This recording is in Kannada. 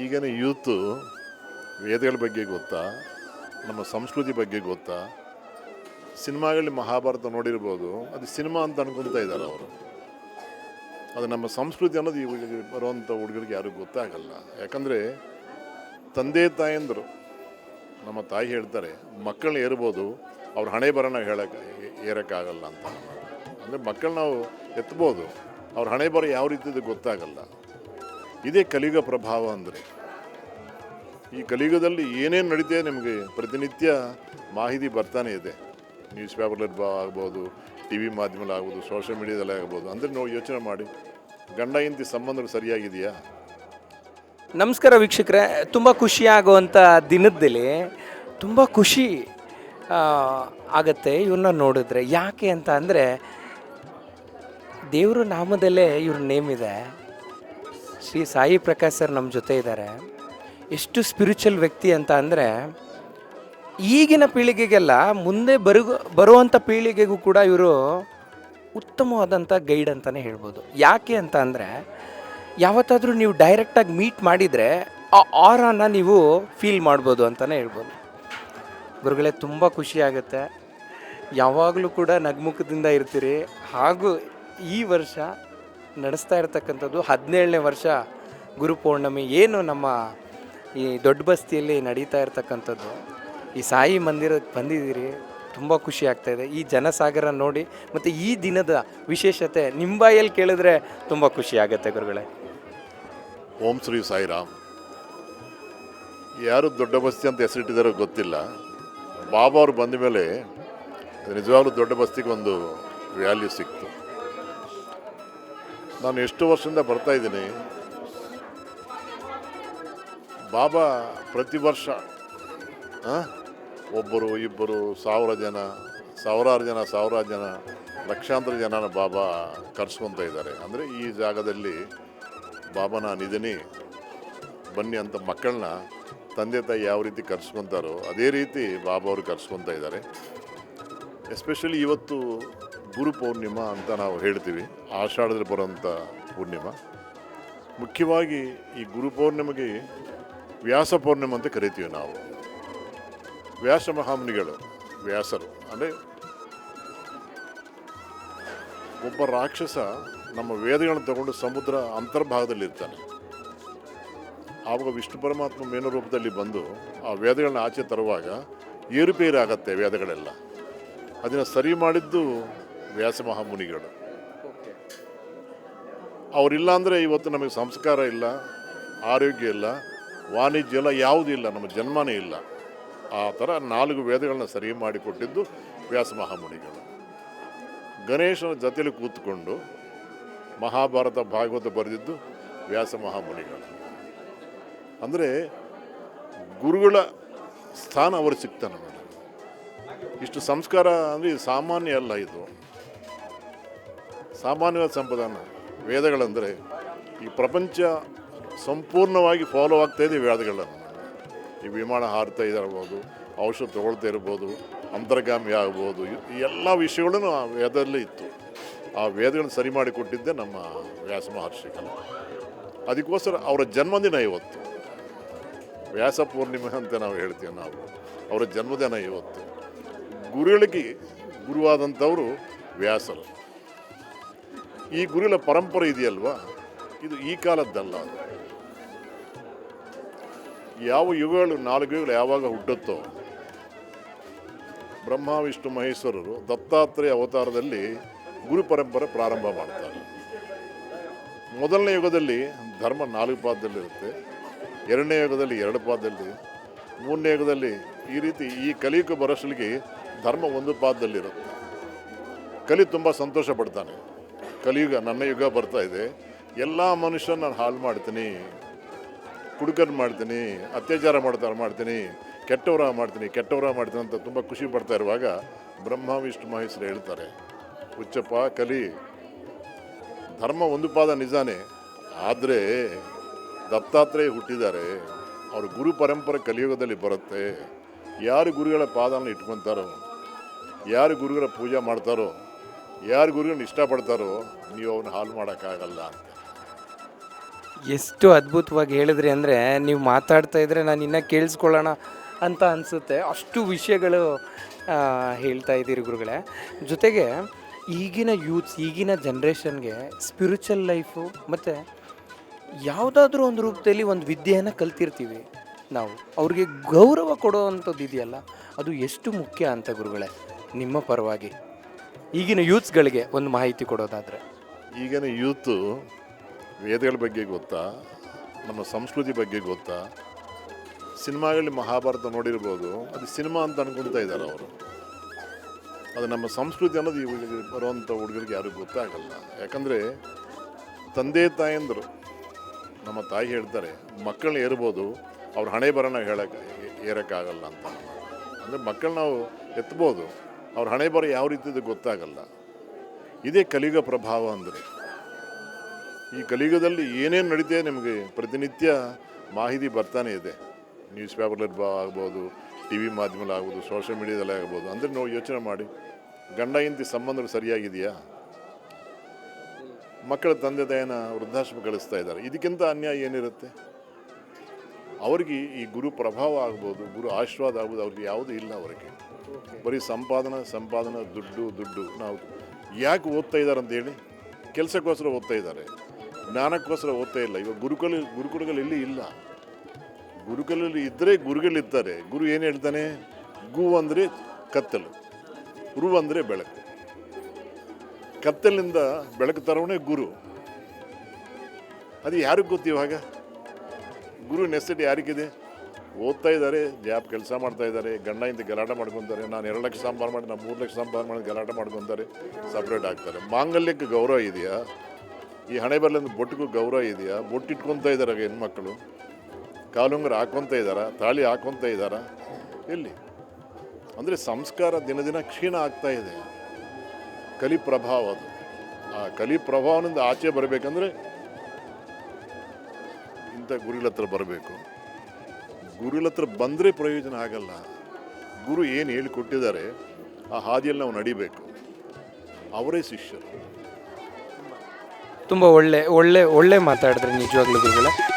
ಈಗಿನ ಯೂತು ವೇದಗಳ ಬಗ್ಗೆ ಗೊತ್ತಾ? ನಮ್ಮ ಸಂಸ್ಕೃತಿ ಬಗ್ಗೆ ಗೊತ್ತಾ? ಸಿನಿಮಾಗಳಲ್ಲಿ ಮಹಾಭಾರತ ನೋಡಿರ್ಬೋದು. ಅದು ಸಿನಿಮಾ ಅಂತ ಅನ್ಕೊತಾ ಇದ್ದಾರೆ ಅವರು. ಅದು ನಮ್ಮ ಸಂಸ್ಕೃತಿ ಅನ್ನೋದು ಈ ಬರುವಂಥ ಹುಡುಗರಿಗೆ ಯಾರಿಗೂ ಗೊತ್ತಾಗಲ್ಲ. ಯಾಕಂದರೆ ತಂದೆ ತಾಯಂದರು, ನಮ್ಮ ತಾಯಿ ಹೇಳ್ತಾರೆ, ಮಕ್ಕಳನ್ನ ಏರ್ಬೋದು, ಅವ್ರ ಹಣೆ ಬರೋಣ ಹೇಳಕ್ಕೆ ಏರೋಕ್ಕಾಗಲ್ಲ ಅಂತ. ಅಂದರೆ ಮಕ್ಕಳನ್ನ ನಾವು ಎತ್ಬೋದು, ಅವ್ರ ಹಣೆ ಬರ ಯಾವ ರೀತಿ ಗೊತ್ತಾಗಲ್ಲ. ಇದೇ ಕಲಿಗ ಪ್ರಭಾವ ಅಂದರೆ. ಈ ಕಲಿಯುಗದಲ್ಲಿ ಏನೇನು ನಡೀತೆ ನಿಮಗೆ? ಪ್ರತಿನಿತ್ಯ ಮಾಹಿತಿ ಬರ್ತಾನೆ ಇದೆ. ನ್ಯೂಸ್ ಪೇಪರ್ಲಿ ಆಗ್ಬೋದು ಟಿ ವಿ ಮಾಧ್ಯಮದಲ್ಲಿ ಆಗ್ಬೋದು, ಸೋಷಿಯಲ್ ಮೀಡಿಯಾದಲ್ಲಿ ಆಗ್ಬೋದು. ಅಂದರೆ ನಾವು ಯೋಚನೆ ಮಾಡಿ. ಗಂಡ, ಹೆಂಡತಿ ಸಂಬಂಧಗಳು ಸರಿಯಾಗಿದೆಯಾ? ನಮಸ್ಕಾರ ವೀಕ್ಷಕರೇ. ತುಂಬ ಖುಷಿಯಾಗುವಂಥ ದಿನದಲ್ಲಿ ತುಂಬ ಖುಷಿ ಆಗುತ್ತೆ ಇವ್ರನ್ನ ನೋಡಿದ್ರೆ. ಯಾಕೆ ಅಂತ ಅಂದರೆ, ದೇವ್ರ ನಾಮದಲ್ಲೇ ಇವ್ರ ನೇಮ್ ಇದೆ. ಶ್ರೀ ಸಾಯಿ ಪ್ರಕಾಶ್ ಸರ್ ನಮ್ಮ ಜೊತೆ ಇದ್ದಾರೆ. ಎಷ್ಟು ಸ್ಪಿರಿಚುವಲ್ ವ್ಯಕ್ತಿ ಅಂತ ಅಂದರೆ ಈಗಿನ ಪೀಳಿಗೆಗೆಲ್ಲ ಮುಂದೆ ಬರು ಬರುವಂಥ ಪೀಳಿಗೆಗೂ ಕೂಡ ಇವರು ಉತ್ತಮವಾದಂಥ ಗೈಡ್ ಅಂತಲೇ ಹೇಳ್ಬೋದು. ಯಾಕೆ ಅಂತ ಅಂದರೆ ಯಾವತ್ತಾದರೂ ನೀವು ಡೈರೆಕ್ಟಾಗಿ ಮೀಟ್ ಮಾಡಿದರೆ ಆ ಆರಾನ ನೀವು ಫೀಲ್ ಮಾಡ್ಬೋದು ಅಂತಲೇ ಹೇಳ್ಬೋದು. ಗುರುಗಳೇ, ತುಂಬ ಖುಷಿಯಾಗುತ್ತೆ ಯಾವಾಗಲೂ ಕೂಡ ನಗ್ಮುಖದಿಂದ ಇರ್ತೀರಿ. ಹಾಗೂ ಈ ವರ್ಷ ನಡೆಸ್ತಾ ಇರತಕ್ಕಂಥದ್ದು ಹದಿನೇಳನೇ ವರ್ಷ ಗುರುಪೂರ್ಣಮಿ ಏನು ನಮ್ಮ ಈ ದೊಡ್ಡ ಬಸ್ತಿಯಲ್ಲಿ ನಡೀತಾ ಇರತಕ್ಕಂಥದ್ದು? ಈ ಸಾಯಿ ಮಂದಿರಕ್ಕೆ ಬಂದಿದ್ದೀರಿ, ತುಂಬ ಖುಷಿ ಆಗ್ತಾಯಿದೆ ಈ ಜನಸಾಗರ ನೋಡಿ, ಮತ್ತು ಈ ದಿನದ ವಿಶೇಷತೆ ನಿಮ್ಮ ಬಾಯಲ್ಲಿ ಕೇಳಿದ್ರೆ ತುಂಬ ಖುಷಿ ಆಗುತ್ತೆ ಗುರುಗಳೇ. ಓಂ ಶ್ರೀ ಸಾಯಿರಾಮ್. ಯಾರು ದೊಡ್ಡ ಬಸ್ತಿ ಅಂತ ಹೆಸರಿಟ್ಟಿದ್ದಾರೋ ಗೊತ್ತಿಲ್ಲ. ಬಾಬಾ ಅವರು ಬಂದ ಮೇಲೆ ನಿಜವಾಗ್ಲೂ ದೊಡ್ಡ ಬಸ್ತಿಗೆ ಒಂದು ವ್ಯಾಲ್ಯೂ ಸಿಕ್ತು. ನಾನು ಎಷ್ಟು ವರ್ಷದಿಂದ ಬರ್ತಾ ಇದ್ದೀನಿ. ಬಾಬಾ ಪ್ರತಿ ವರ್ಷ ಒಬ್ಬರು ಇಬ್ಬರು ಸಾವಿರ ಜನ, ಸಾವಿರಾರು ಜನ ಸಾವಿರಾರು ಜನ, ಲಕ್ಷಾಂತರ ಜನನ ಬಾಬಾ ಕರ್ಸ್ಕೊತ ಇದ್ದಾರೆ. ಅಂದರೆ ಈ ಜಾಗದಲ್ಲಿ ಬಾಬಾ ನಾನಿದ್ದೀನಿ ಬನ್ನಿ ಅಂತ ಮಕ್ಕಳನ್ನ ತಂದೆ ತಾಯಿ ಯಾವ ರೀತಿ ಕರ್ಸ್ಕೊತಾರೋ, ಅದೇ ರೀತಿ ಬಾಬಾ ಅವರು ಕರ್ಸ್ಕೊತಾ ಇದ್ದಾರೆ. ಎಸ್ಪೆಷಲಿ ಇವತ್ತು ಗುರು ಪೌರ್ಣಿಮಾ ಅಂತ ನಾವು ಹೇಳ್ತೀವಿ. ಆಷಾಢದಲ್ಲಿ ಬರೋಂಥ ಪೂರ್ಣಿಮಾ. ಮುಖ್ಯವಾಗಿ ಈ ಗುರು ಪೌರ್ಣಿಮೆಗೆ ವ್ಯಾಸ ಪೌರ್ಣಿಮೆ ಅಂತ ಕರಿತೀವಿ ನಾವು. ವ್ಯಾಸ ಮಹಾಮುನಿಗಳು, ವ್ಯಾಸರು. ಅಂದರೆ ಒಬ್ಬ ರಾಕ್ಷಸ ನಮ್ಮ ವೇದಗಳನ್ನು ತಗೊಂಡು ಸಮುದ್ರ ಅಂತರ್ಭಾಗದಲ್ಲಿ ಇರ್ತಾನೆ. ಆವಾಗ ವಿಷ್ಣು ಪರಮಾತ್ಮ ಮೇನು ರೂಪದಲ್ಲಿ ಬಂದು ಆ ವೇದಗಳನ್ನ ಆಚೆ ತರುವಾಗ ಏರುಪೇರಾಗತ್ತೆ ವೇದಗಳೆಲ್ಲ. ಅದನ್ನು ಸರಿ ಮಾಡಿದ್ದು ವ್ಯಾಸ ಮಹಾಮುನಿಗಳು ಅವರಿಲ್ಲ ಅಂದರೆ ಇವತ್ತು ನಮಗೆ ಸಂಸ್ಕಾರ ಇಲ್ಲ ಆರೋಗ್ಯ ಇಲ್ಲ ವಾಣಿಜ್ಯ ಇಲ್ಲ ಯಾವುದೂ ಇಲ್ಲ ನಮ್ಮ ಜನ್ಮನೇ ಇಲ್ಲ. ಆ ಥರ ನಾಲ್ಕು ವೇದಗಳನ್ನ ಸರಿ ಮಾಡಿಕೊಟ್ಟಿದ್ದು ವ್ಯಾಸ ಮಹಾಮುನಿಗಳು ಗಣೇಶನ ಜೊತೆಯಲ್ಲಿ ಕೂತ್ಕೊಂಡು ಮಹಾಭಾರತ ಭಾಗವತ ಬರೆದಿದ್ದು ವ್ಯಾಸ ಮಹಾಮುನಿಗಳು ಅಂದರೆ ಗುರುಗಳ ಸ್ಥಾನ ಅವರು ಸಿಗ್ತಾನೆ ಇಷ್ಟು ಸಂಸ್ಕಾರ ಅಂದರೆ ಸಾಮಾನ್ಯ ಅಲ್ಲ ಇದು. ಸಾಮಾನ್ಯವಾದ ಸಂಪದಾನ, ವೇದಗಳಂದರೆ ಈ ಪ್ರಪಂಚ ಸಂಪೂರ್ಣವಾಗಿ ಫಾಲೋ ಆಗ್ತಾ ಇದೆ ವೇದಗಳನ್ನು. ಈ ವಿಮಾನ ಹಾರ್ತಾ ಇದಿರ್ಬೋದು ಔಷಧ ತಗೊಳ್ತಾ ಇರ್ಬೋದು ಅಂತರ್ಗಾಮಿ ಆಗ್ಬೋದು ಈ- ಎಲ್ಲ ವಿಷಯಗಳನ್ನು ಆ ವೇದದಲ್ಲೇ ಇತ್ತು. ಆ ವೇದಗಳನ್ನು ಸರಿ ಮಾಡಿ ಕೊಟ್ಟಿದ್ದೆ ನಮ್ಮ ವ್ಯಾಸ ಮಹರ್ಷಿಗಳು. ಅದಕ್ಕೋಸ್ಕರ ಅವರ ಜನ್ಮದಿನ ಇವತ್ತು. ವ್ಯಾಸ ಪೂರ್ಣಿಮೆ ಅಂತ ನಾವು ಹೇಳ್ತೀವಿ ನಾವು. ಅವರ ಜನ್ಮದಿನ ಇವತ್ತು. ಗುರುಗಳಿಗೆ ಗುರುವಾದಂಥವರು ವ್ಯಾಸರು. ಈ ಗುರುಗಳ ಪರಂಪರೆ ಇದೆಯಲ್ವಾ? ಇದು ಈ ಕಾಲದ್ದಲ್ಲ ಯಾವ ಯುಗಗಳು, ನಾಲ್ಕು ಯುಗಗಳು ಯಾವಾಗ ಹುಟ್ಟುತ್ತೋ ಬ್ರಹ್ಮ ವಿಷ್ಣು ಮಹೇಶ್ವರರು ದತ್ತಾತ್ರೇಯ ಅವತಾರದಲ್ಲಿ ಗುರು ಪರಂಪರೆ ಪ್ರಾರಂಭ ಮಾಡ್ತಾರೆ. ಮೊದಲನೇ ಯುಗದಲ್ಲಿ ಧರ್ಮ ನಾಲ್ಕು ಪಾದದಲ್ಲಿರುತ್ತೆ ಎರಡನೇ ಯುಗದಲ್ಲಿ ಎರಡು ಪಾದದಲ್ಲಿ, ಮೂರನೇ ಯುಗದಲ್ಲಿ ಈ ರೀತಿ ಈ ಕಲಿಯುಗ ಬರೋಷ್ಟಲಿಗೆ ಧರ್ಮ ಒಂದು ಪಾದದಲ್ಲಿರುತ್ತೆ ಕಲಿ ತುಂಬ ಸಂತೋಷ ಪಡ್ತಾನೆ. ಕಲಿಯುಗ, ನನ್ನ ಯುಗ ಬರ್ತಾ ಇದೆ. ಎಲ್ಲ ಮನುಷ್ಯನ ನಾನು ಹಾಳು ಮಾಡ್ತೀನಿ ಕುಡುಕನ್ ಮಾಡ್ತೀನಿ, ಅತ್ಯಾಚಾರ ಮಾಡ್ತಾರೆ ಮಾಡ್ತೀನಿ, ಕೆಟ್ಟವರ ಮಾಡ್ತೀನಿ ಕೆಟ್ಟವರ ಮಾಡ್ತೀನಿ ಅಂತ ತುಂಬ ಖುಷಿ ಪಡ್ತಾ ಇರುವಾಗ ಬ್ರಹ್ಮ ವಿಷ್ಣು ಮಹೇಶ್ವರ ಹೇಳ್ತಾರೆ, ಹುಚ್ಚಪ್ಪ, ಕಲಿ, ಧರ್ಮ ಒಂದು ಪಾದ ನಿಜಾನೇ, ಆದರೆ ದತ್ತಾತ್ರೇಯ ಹುಟ್ಟಿದ್ದಾರೆ, ಅವ್ರ ಗುರು ಪರಂಪರೆ ಕಲಿಯುಗದಲ್ಲಿ ಬರುತ್ತೆ. ಯಾರು ಗುರುಗಳ ಪಾದನ ಇಟ್ಕೊತಾರೋ, ಯಾರು ಗುರುಗಳ ಪೂಜೆ ಮಾಡ್ತಾರೋ ಯಾರು ಗುರುಗಳನ್ನ ಇಷ್ಟಪಡ್ತಾರೋ ನೀವು ಅವನ್ನ ಹಾಲು ಮಾಡೋಕ್ಕಾಗಲ್ಲ ಅಂತ. ಎಷ್ಟು ಅದ್ಭುತವಾಗಿ ಹೇಳಿದ್ರಿ ಅಂದರೆ ನೀವು ಮಾತಾಡ್ತಾ ಇದ್ರೆ ನಾನು ಇನ್ನೂ ಕೇಳಿಸ್ಕೊಳ್ಳೋಣ ಅಂತ ಅನಿಸುತ್ತೆ. ಅಷ್ಟು ವಿಷಯಗಳು ಹೇಳ್ತಾ ಇದ್ದೀರಿ ಗುರುಗಳೇ. ಜೊತೆಗೆ ಈಗಿನ ಯೂತ್ಸ್, ಈಗಿನ ಜನ್ರೇಷನ್ಗೆ ಸ್ಪಿರಿಚುವಲ್ ಲೈಫು ಮತ್ತು ಯಾವುದಾದ್ರೂ ಒಂದು ರೂಪದಲ್ಲಿ ಒಂದು ವಿದ್ಯೆಯನ್ನು ಕಲ್ತಿರ್ತೀವಿ ನಾವು. ಅವ್ರಿಗೆ ಗೌರವ ಕೊಡುವಂಥದ್ದು ಇದೆಯಲ್ಲ, ಅದು ಎಷ್ಟು ಮುಖ್ಯ ಅಂತ ಗುರುಗಳೇ, ನಿಮ್ಮ ಪರವಾಗಿ. ಈಗಿನ ಯೂತ್ಸ್ಗಳಿಗೆ ಒಂದು ಮಾಹಿತಿ ಕೊಡೋದಾದರೆ. ಈಗಿನ ಯೂತು ವೇದಗಳ ಬಗ್ಗೆ ಗೊತ್ತಾ? ನಮ್ಮ ಸಂಸ್ಕೃತಿ ಬಗ್ಗೆ ಗೊತ್ತಾ? ಸಿನಿಮಾಗಳಲ್ಲಿ ಮಹಾಭಾರತ ನೋಡಿರ್ಬೋದು, ಅದು ಸಿನಿಮಾ ಅಂತ ಅನ್ಕೊಳ್ತಾ ಇದ್ದಾರೆ ಅವರು. ಅದು ನಮ್ಮ ಸಂಸ್ಕೃತಿ ಅನ್ನೋದು ಈ ಹುಡುಗರಿಗೆ ಬರುವಂಥ ಹುಡುಗರಿಗೆ ಯಾರಿಗೂ ಗೊತ್ತಾಗಲ್ಲ. ಯಾಕಂದರೆ ತಂದೆ ತಾಯಂದರು, ನಮ್ಮ ತಾಯಿ ಹೇಳ್ತಾರೆ, ಮಕ್ಕಳನ್ನ ಏರ್ಬೋದು, ಅವ್ರ ಹಣೆ ಬರೋಣ ಹೇಳಕ್ಕೆ ಏರೋಕ್ಕಾಗಲ್ಲ ಅಂತ. ಅಂದರೆ ಮಕ್ಕಳನ್ನ ನಾವು ಎತ್ಬೋದು. ಅವ್ರ ಹಣೆ ಬರ ಯಾವ ರೀತಿದು ಗೊತ್ತಾಗಲ್ಲ. ಇದೇ ಕಲಿಯುಗ ಪ್ರಭಾವ ಅಂದರೆ. ಈ ಕಲಿಯುಗದಲ್ಲಿ ಏನೇನು ನಡೀತೆ ನಿಮಗೆ? ಪ್ರತಿನಿತ್ಯ ಮಾಹಿತಿ ಬರ್ತಾನೆ ಇದೆ. ನ್ಯೂಸ್ ಪೇಪರ್ಲಿ ಆಗ್ಬೋದು ಟಿ ವಿ ಮಾಧ್ಯಮದಲ್ಲಿ ಆಗ್ಬೋದು, ಸೋಷಿಯಲ್ ಮೀಡಿಯಾದಲ್ಲಿ ಆಗ್ಬೋದು. ಅಂದರೆ ನಾವು ಯೋಚನೆ ಮಾಡಿ. ಗಂಡ, ಹೆಂಡತಿ ಸಂಬಂಧಗಳು ಸರಿಯಾಗಿದೆಯಾ? ಮಕ್ಕಳ ತಂದೆ, ತಾಯಿನ ವೃದ್ಧಾಶ್ರಮ ಕಳಿಸ್ತಾ ಇದ್ದಾರೆ. ಇದಕ್ಕಿಂತ ಅನ್ಯಾಯ ಏನಿರುತ್ತೆ? ಅವ್ರಿಗೆ ಈ ಗುರು ಪ್ರಭಾವ ಆಗ್ಬೋದು ಗುರು ಆಶೀರ್ವಾದ ಆಗ್ಬೋದು ಅವ್ರಿಗೆ ಯಾವುದೂ ಇಲ್ಲ ಅವರಿಗೆ. ಬರೀ ಸಂಪಾದನೆ ಸಂಪಾದನೆ ದುಡ್ಡು ದುಡ್ಡು. ನಾವು ಯಾಕೆ ಓದ್ತಾ ಇದ್ದಾರೆ ಅಂತ ಹೇಳಿ ಕೆಲಸಕ್ಕೋಸ್ಕರ ಓದ್ತಾ ಇದ್ದಾರೆ. ಜ್ಞಾನಕ್ಕೋಸ್ಕರ ಓದ್ತಾ ಇಲ್ಲ. ಇವಾಗ ಗುರುಕುಲ ಇಲ್ಲಿ ಇಲ್ಲ. ಗುರುಕುಲಲ್ಲಿ ಇದ್ದರೆ ಗುರುಗಳಿರ್ತಾರೆ ಗುರು ಏನು ಹೇಳ್ತಾನೆ? ಗು ಅಂದರೆ ಕತ್ತಲು. ಗುರು ಅಂದರೆ ಬೆಳಕು. ಕತ್ತಲಿಂದ ಬೆಳಕು ತರೋನೇ ಗುರು. ಅದು ಯಾರಿಗೂ ಗೊತ್ತು ಇವಾಗ? ಗುರು ನೆಸಿಟಿ ಯಾರಿಗಿದೆ? ಓದ್ತಾ ಇದ್ದಾರೆ ಜಾಬ್ ಕೆಲಸ ಮಾಡ್ತಾ ಇದ್ದಾರೆ, ಗಂಡ ಇಂದ ಗಲಾಟೆ ಮಾಡ್ಕೊತಾರೆ, ನಾನು ಎರಡು ಲಕ್ಷ ಸಂಪಾದನೆ ಮಾಡಿ, ನಾನು ಮೂರು ಲಕ್ಷ ಸಂಪಾದನೆ ಮಾಡಿ ಗಲಾಟೆ ಮಾಡ್ಕೊತಾರೆ ಸಪ್ರೇಟ್ ಆಗ್ತಾರೆ. ಮಾಂಗಲ್ಯಕ್ಕೆ ಗೌರವ ಇದೆಯಾ? ಈ ಹಣೆ ಬರಲಿಂದ ಬೊಟ್ಟಿಗೂ ಗೌರವ ಇದೆಯಾ? ಬೊಟ್ಟಿಟ್ಕೊತ ಇದ್ದಾರೆ ಹೆಣ್ಮಕ್ಳು. ಕಾಲುಂಗರ ಹಾಕ್ಕೊತ ಇದ್ದಾರಾ? ತಾಳಿ ಹಾಕ್ಕೊತ ಇದ್ದಾರಾ? ಎಲ್ಲಿ? ಅಂದರೆ ಸಂಸ್ಕಾರ ದಿನ ದಿನ ಕ್ಷೀಣ ಆಗ್ತಾ ಇದೆ. ಕಲಿ ಪ್ರಭಾವ ಅದು. ಆ ಕಲಿ ಪ್ರಭಾವದಿಂದ ಆಚೆ ಬರಬೇಕಂದ್ರೆ ಇಂಥ ಗುರುಗಳ ಹತ್ರ ಬರಬೇಕು. ಗುರುಗಳ ಹತ್ರ ಬಂದರೆ ಪ್ರಯೋಜನ ಆಗಲ್ಲ. ಗುರು ಏನು ಹೇಳಿಕೊಟ್ಟಿದ್ದಾರೆ ಆ ಹಾದಿಯಲ್ಲಿ ನಾವು ನಡಿಬೇಕು. ಅವರೇ ಶಿಷ್ಯರು. ತುಂಬ ಒಳ್ಳೆ ಒಳ್ಳೆ ಒಳ್ಳೆ ಮಾತಾಡಿದ್ರೆ ನಿಜವಾಗ್ಲೂ ಗುರುಗಳೇ.